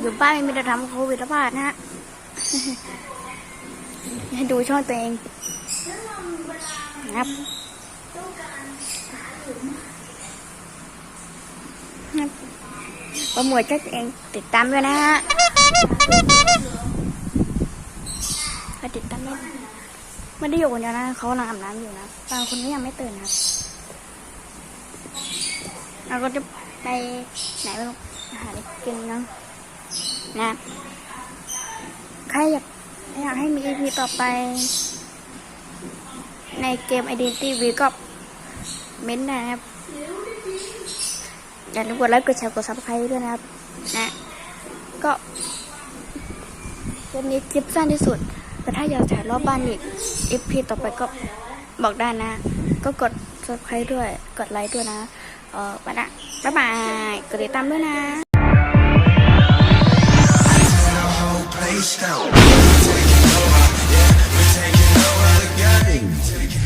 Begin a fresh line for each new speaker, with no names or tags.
อยู่ป้าไม่มีแต่ทำโควิดระบาดนะฮะให้ดูช่องตัวเองนะครับครับโปรโมทช่องตัวเองติดตามด้วยนะฮะมาติดตามด้วยไม่ได้อยู่คนเดียวนะเขากำลังอาบน้ำอยู่นะบางคนก็ยังไม่ตื่นนะครับเราก็จะไปไหนไม่รู้อาหารกินเนาะ นะ ใครอยากอยากให้มี EP ต่อไป ในเกม Identity V ก็เม้นต์นะครับ อย่าลืมกดไลค์กดแชร์กด subscribe ด้วยนะครับ นะ ก็เกมนี้คลิปสั้นที่สุด แต่ถ้าอยากถ่ายรอบบ้านอีก EP ต่อไปก็บอกได้นะ ก็กด subscribe ด้วย กดไลค์ด้วยนะ เออไปละบ๊ายบาย กดติดตามด้วยนะ take it.